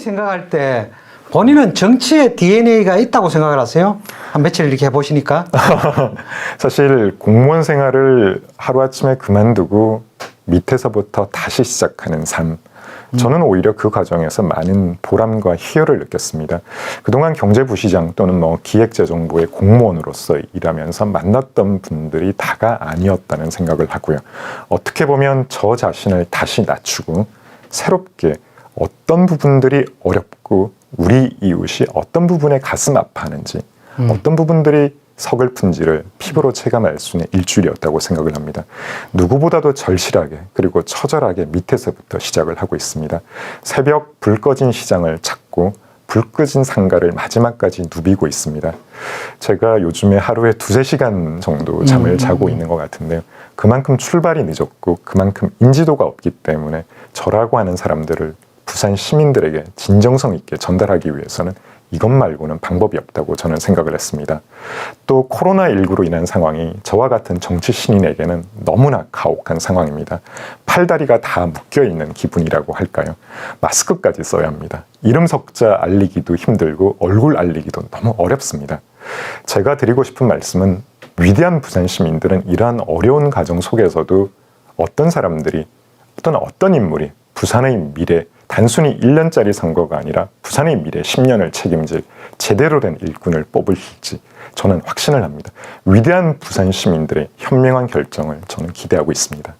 생각할 때 본인은 정치의 DNA가 있다고 생각을 하세요? 한 며칠 이렇게 해보시니까. 사실 공무원 생활을 하루아침에 그만두고 밑에서부터 다시 시작하는 삶. 저는 오히려 그 과정에서 많은 보람과 희열을 느꼈습니다. 그동안 경제부시장 또는 뭐 기획재정부의 공무원으로서 일하면서 만났던 분들이 다가 아니었다는 생각을 하고요. 어떻게 보면 저 자신을 다시 낮추고 새롭게 어떤 부분들이 어렵고 우리 이웃이 어떤 부분에 가슴 아파하는지 어떤 부분들이 서글픈지를 피부로 체감할 수 있는 일주일이었다고 생각을 합니다. 누구보다도 절실하게 그리고 처절하게 밑에서부터 시작을 하고 있습니다. 새벽 불 꺼진 시장을 찾고 불 끄진 상가를 마지막까지 누비고 있습니다. 제가 요즘에 하루에 두세 시간 정도 잠을 음. 자고 있는 것 같은데요. 그만큼 출발이 늦었고 그만큼 인지도가 없기 때문에 저라고 하는 사람들을 부산 시민들에게 진정성 있게 전달하기 위해서는 이것 말고는 방법이 없다고 저는 생각을 했습니다. 또 코로나19로 인한 상황이 저와 같은 정치 신인에게는 너무나 가혹한 상황입니다. 팔다리가 다 묶여 있는 기분이라고 할까요? 마스크까지 써야 합니다. 이름 석자 알리기도 힘들고 얼굴 알리기도 너무 어렵습니다. 제가 드리고 싶은 말씀은 위대한 부산 시민들은 이러한 어려운 과정 속에서도 어떤 사람들이 어떤 어떤 인물이 부산의 미래 단순히 1년짜리 선거가 아니라 부산의 미래 10년을 책임질 제대로 된 일꾼을 뽑으실지 저는 확신을 합니다. 위대한 부산 시민들의 현명한 결정을 저는 기대하고 있습니다.